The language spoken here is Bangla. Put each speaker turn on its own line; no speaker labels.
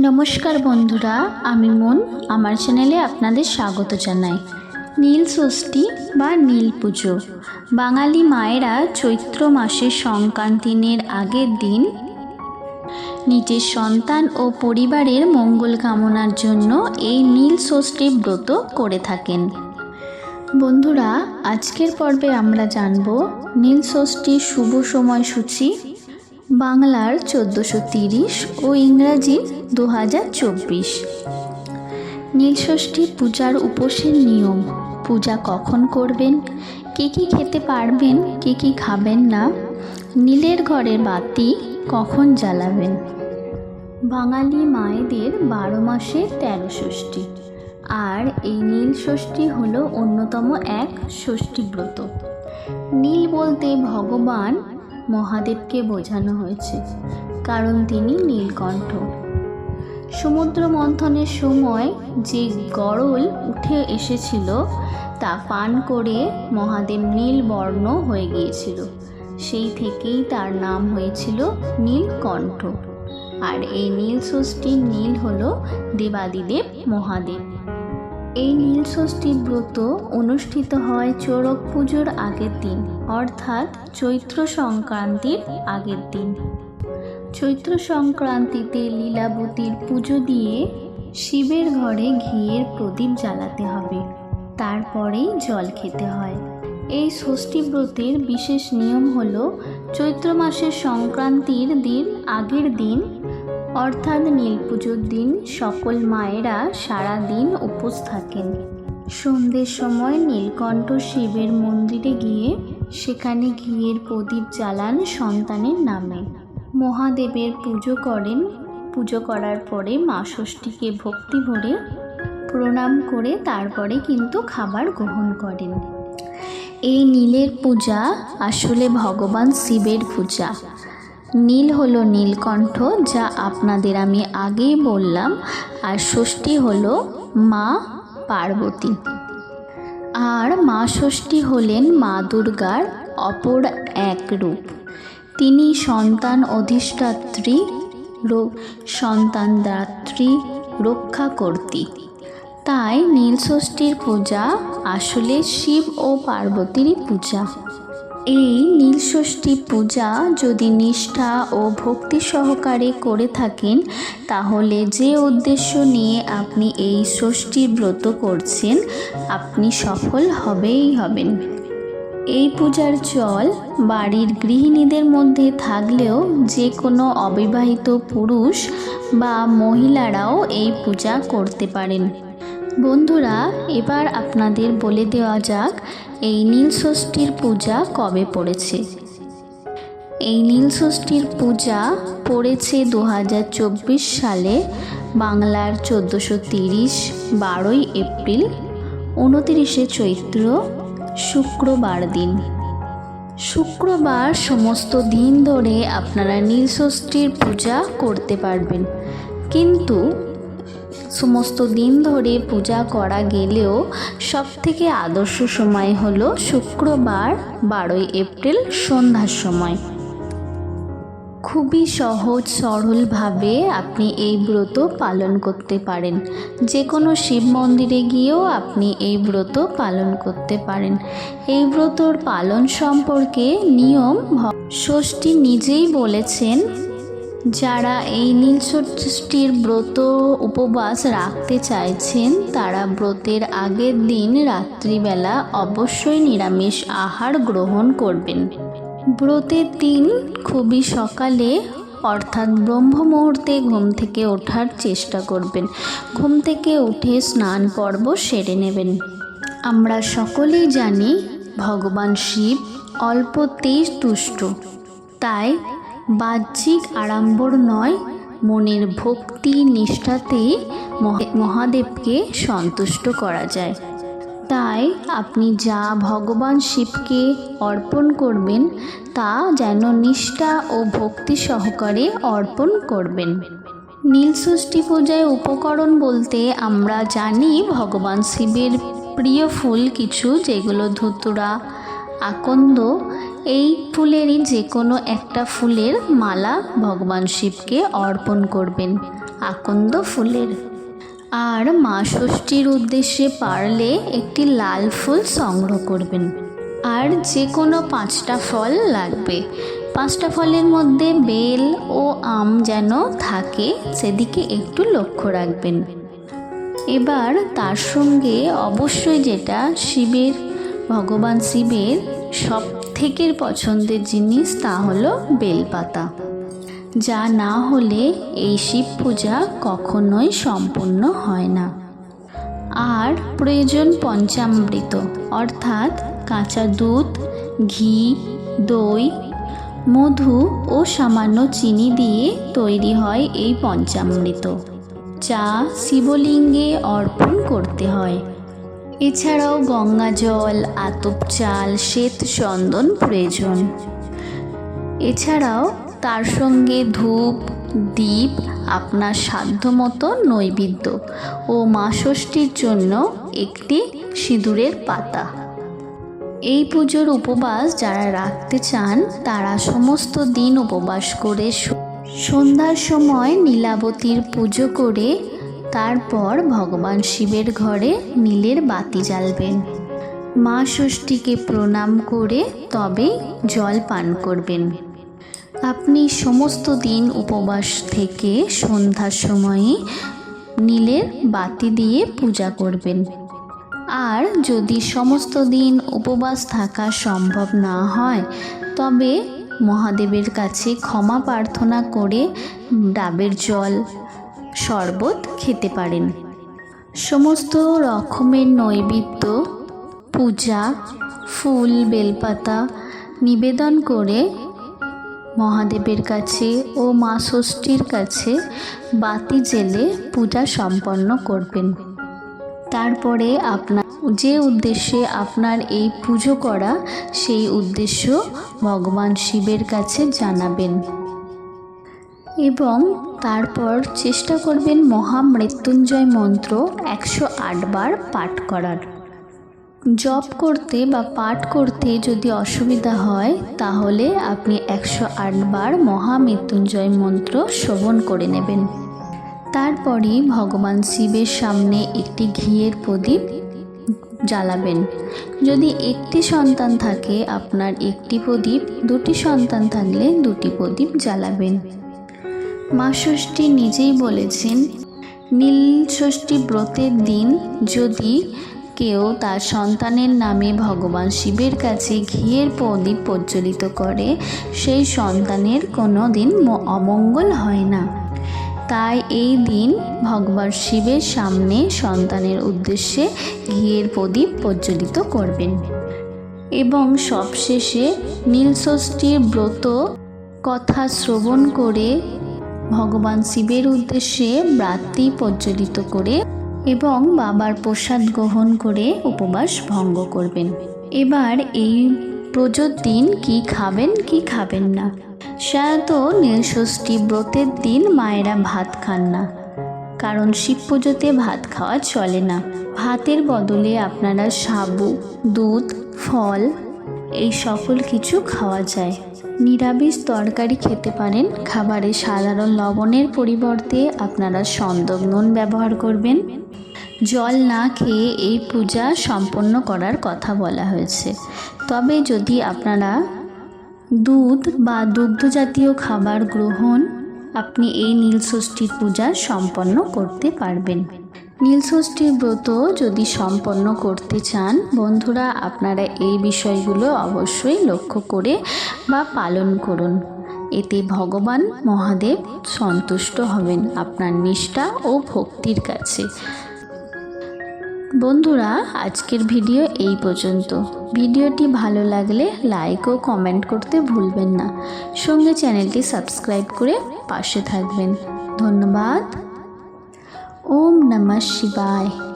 নমস্কার বন্ধুরা, আমি মন, আমার চ্যানেলে আপনাদের স্বাগত জানাই। নীল ষষ্ঠী বা নীল পুজো। বাঙালি মায়েরা চৈত্র মাসের সংক্রান্তিনের আগের দিন নিজের সন্তান ও পরিবারের মঙ্গল কামনার জন্য এই নীল ষষ্ঠী ব্রত করে থাকেন। বন্ধুরা, আজকের পর্বে আমরা জানব নীল ষষ্ঠীর শুভ সময়সূচি বাংলার চোদ্দোশো তিরিশ ও ইংরাজি দু হাজার চব্বিশ নীলষষ্ঠী পূজার উপোসের নিয়ম, পূজা কখন করবেন, কী কী খেতে পারবেন, কী কী খাবেন না, নীলের ঘরের বাতি কখন জ্বালাবেন। বাঙালি মায়েদের বারো মাসে তেরো ষষ্ঠী, আর এই নীল ষষ্ঠী হলো অন্যতম এক ষষ্ঠী ব্রত নীল বলতে ভগবান মহাদেবকে বোঝানো হয়েছে, কারণ তিনি নীলকণ্ঠ। সমুদ্র মন্থনের সময় যে গরল উঠে এসেছিল, তা পান করে মহাদেব নীল বর্ণ হয়ে গিয়েছিল। সেই থেকেই তার নাম হয়েছিল নীলকণ্ঠ। আর এই নীল ষষ্ঠীর নীল হল দেবাদিদেব মহাদেব। এই নীল ষষ্ঠী ব্রত অনুষ্ঠিত হয় চড়ক পুজোর আগের দিন, অর্থাৎ চৈত্র সংক্রান্তির আগের দিন। চৈত্র সংক্রান্তিতে লীলাবতীর পুজো দিয়ে শিবের ঘরে ঘিয়ের প্রদীপ জ্বালাতে হবে। তারপরেই জল খেতে হয়। এই ষষ্ঠী ব্রতের বিশেষ নিয়ম হল চৈত্র মাসের সংক্রান্তির দিন আগের দিন অর্থাৎ নীল পুজোর দিন সকল মায়েরা সারা দিন উপোস থাকেন। সন্ধ্যের সময় নীলকণ্ঠ শিবের মন্দিরে গিয়ে সেখানে ঘিয়ের প্রদীপ জ্বালান সন্তানের নামে। মহাদেবের পুজো করেন। পুজো করার পরে মা ষষ্ঠীকে ভক্তি ভরে প্রণাম করে তারপরে কিন্তু খাবার গ্রহণ করেন। এই নীলের পূজা আসলে ভগবান শিবের পূজা। নীল হলো নীলকণ্ঠ, যা আপনাদের আমি আগেই বললাম, আর ষষ্ঠী হলো মা পার্বতী। আর মা ষষ্ঠী হলেন মা দুর্গার অপর এক রূপ। তিনি সন্তান অধিষ্ঠাত্রী, রো- সন্তানদাত্রী রক্ষা তাই নীলষষ্ঠীর পূজা আসলে শিব ও পার্বতীরই পূজা। এই নীলষষ্ঠী পূজা যদি নিষ্ঠা ও ভক্তি সহকারে করে থাকেন, তাহলে যে উদ্দেশ্য নিয়ে আপনি এই ষষ্ঠীর ব্রত করছেন, আপনি সফল হবেই হবেন। এই পূজার চল বাড়ির গৃহিণীদের মধ্যে থাকলেও যে কোনো অবিবাহিত পুরুষ বা মহিলারাও এই পূজা করতে পারেন। বন্ধুরা, এবার আপনাদের বলে দেওয়া যাক, এই নীল ষষ্ঠীর পূজা কবে পড়েছে? এই নীল ষষ্ঠীর পূজা পড়েছে দু হাজার চব্বিশ সালে, বাংলার চোদ্দোশো তিরিশ বারোই এপ্রিল, উনতিরিশে চৈত্র, শুক্রবার দিন। শুক্রবার সমস্ত দিন ধরে আপনারা নীলষষ্ঠীর পূজা করতে পারবেন। কিন্তু সমস্ত দিন ধরে পূজা করা গেলেও সবথেকে আদর্শ সময় হলো শুক্রবার, বারোই এপ্রিল সন্ধ্যার সময়। খুবই সহজ, সরলভাবে আপনি এই ব্রত পালন করতে পারেন। যে কোনো শিব মন্দিরে গিয়েও আপনি এই ব্রত পালন করতে পারেন। এই ব্রতর পালন সম্পর্কে নিয়ম ষষ্ঠী নিজেই বলেছেন যারা এই নীলষষ্ঠীর ব্রত উপবাস রাখতে চাইছেন, তারা ব্রতের আগের দিন রাত্রিবেলা অবশ্যই নিরামিষ আহার গ্রহণ করবেন। ব্রতের দিন খুবই সকালে, অর্থাৎ ব্রহ্ম মুহূর্তে ঘুম থেকে ওঠার চেষ্টা করবেন। ঘুম থেকে উঠে স্নান পর্ব সেরে নেবেন। আমরা সকলেই জানি, ভগবান শিব অল্পতেই তুষ্ট। তাই বাহ্যিক আড়ম্বর নয়, মনের ভক্তি নিষ্ঠাতে মহ- মহাদেবকে সন্তুষ্ট করা যায়। তাই আপনি যা ভগবান শিবকে অর্পণ করবেন, তা যেন নিষ্ঠা ও ভক্তি সহকারে অর্পণ করবেন। নীলষষ্ঠী পূজায় উপকরণ বলতে আমরা জানি ভগবান শিবের প্রিয় ফুল কিছু, যেগুলো ধুতুরা, আকন্দ এই ফুলেরই যে কোনো একটা ফুলের মালা ভগবান শিবকে অর্পণ করবেন, আকন্দ ফুলের। আর মা ষষ্ঠীর উদ্দেশ্যে পারলে একটি লাল ফুল সংগ্রহ করবেন। আর যে কোনো পাঁচটা ফল লাগবে। পাঁচটা ফলের মধ্যে বেল ও আম যেন থাকে, সেদিকে একটু লক্ষ্য রাখবেন। এবার তার সঙ্গে অবশ্যই যেটা শিবের, ভগবান শিবের সব থেকে পছন্দের জিনিস তা হলো বেলপাতা। যা না হলে এই শিব পূজা কখনোই সম্পূর্ণ হয় না। আর প্রয়োজন পঞ্চামৃত, অর্থাৎ কাঁচা দুধ, ঘি, দই, মধু ও সামান্য চিনি দিয়ে তৈরি হয় এই পঞ্চামৃত। যা শিবলিঙ্গে অর্পণ করতে হয়। এছাড়াও গঙ্গা জল, আতপ চাল, শ্বেত চন্দন প্রয়োজন। এছাড়াও তার সঙ্গে ধূপ দ্বীপ আপনার সাধ্যমতো নৈবেদ্য ও মা ষষ্ঠীর জন্য একটি সিঁদুরের পাতা। এই পুজোর উপবাস যারা রাখতে চান, তারা সমস্ত দিন উপবাস করে সন্ধ্যার সময় নীলাবতীর পুজো করে তারপর ভগবান শিবের ঘরে নীলের বাতি জ্বালবেন। মা ষষ্ঠীকে প্রণাম করে তবে জল পান করবেন। আপনি সমস্ত দিন উপবাস থেকে সন্ধ্যার সময়ে নীলের বাতি দিয়ে পূজা করবেন। আর যদি সমস্ত দিন উপবাস থাকা সম্ভব না হয়, তবে মহাদেবের কাছে ক্ষমা প্রার্থনা করে ডাবের জল শরবত খেতে পারেন। সমস্ত রকমের নৈবেদ্য, পূজা, ফুল, বেলপাতা নিবেদন করে মহাদেবের কাছে ও মা ষষ্ঠীর কাছে বাতি জেলে পূজা সম্পন্ন করবেন। তারপরে আপনার, যে উদ্দেশ্যে আপনার এই পুজো করা, সেই উদ্দেশ্য ভগবান শিবের কাছে জানাবেন। এবং তারপর চেষ্টা করবেন মহামৃত্যুঞ্জয় মন্ত্র একশো বার পাঠ করার। জপ করতে বা পাঠ করতে যদি অসুবিধা হয়, তাহলে আপনি একশো বার মহামৃত্যুঞ্জয় মন্ত্র শ্রবণ করে নেবেন। তারপরে ভগবান শিবের সামনে একটি ঘিয়ের প্রদীপ জ্বালাবেন। যদি একটি সন্তান থাকে, আপনার একটি প্রদীপ, দুটি সন্তান থাকলে দুটি প্রদীপ জ্বালাবেন। মা ষষ্ঠী নিজেই বলেছেন, নীল ষষ্ঠী ব্রতের দিন যদি কেউ তার সন্তানের নামে ভগবান শিবের কাছে ঘিয়ের প্রদীপ প্রজ্বলিত করে, সেই সন্তানের কোনো দিন অমঙ্গল হয় না। তাই এই দিন ভগবান শিবের সামনে সন্তানের উদ্দেশ্যে ঘিয়ের প্রদীপ প্রজ্বলিত করবেন। এবং সবশেষে নীলষষ্ঠীর ব্রত কথা শ্রবণ করে ভগবান শিবের উদ্দেশ্যে ব্রাতি প্রজ্বলিত করে এবং বাবার প্রসাদ গ্রহণ করে উপবাস ভঙ্গ করবেন। এবার এই পুজোর দিন কি খাবেন কি খাবেন না? সাধারণত নীলষষ্ঠী ব্রতের দিন মায়েরা ভাত খান না। কারণ শিব পুজোতে ভাত খাওয়া চলে না। ভাতের বদলে আপনারা সাবু, দুধ, ফল এই সকল কিছু খাওয়া যায়। নিরামিষ তরকারি খেতে পারেন। খাবারে সাধারণ লবণের পরিবর্তে আপনারা সন্দক নুন ব্যবহার করবেন। জল না খেয়ে এই পূজা সম্পন্ন করার কথা বলা হয়েছে। তবে যদি আপনারা দুধ বা দুগ্ধ জাতীয় খাবার গ্রহণ, আপনি এই নীলষষ্ঠীর পূজা সম্পন্ন করতে পারবেন। নীলষষ্ঠীর ব্রত যদি সম্পন্ন করতে চান, বন্ধুরা আপনারা এই বিষয়গুলো অবশ্যই লক্ষ্য করে বা পালন করুন। এতে ভগবান মহাদেব সন্তুষ্ট হবেন আপনার নিষ্ঠা ও ভক্তির কাছে। বন্ধুরা, আজকের ভিডিও এই পর্যন্ত। ভিডিওটি ভালো লাগলে লাইক ও কমেন্ট করতে ভুলবেন না। সঙ্গে চ্যানেলটি সাবস্ক্রাইব করে পাশে থাকবেন। ধন্যবাদ। ओम नमः शिवाय।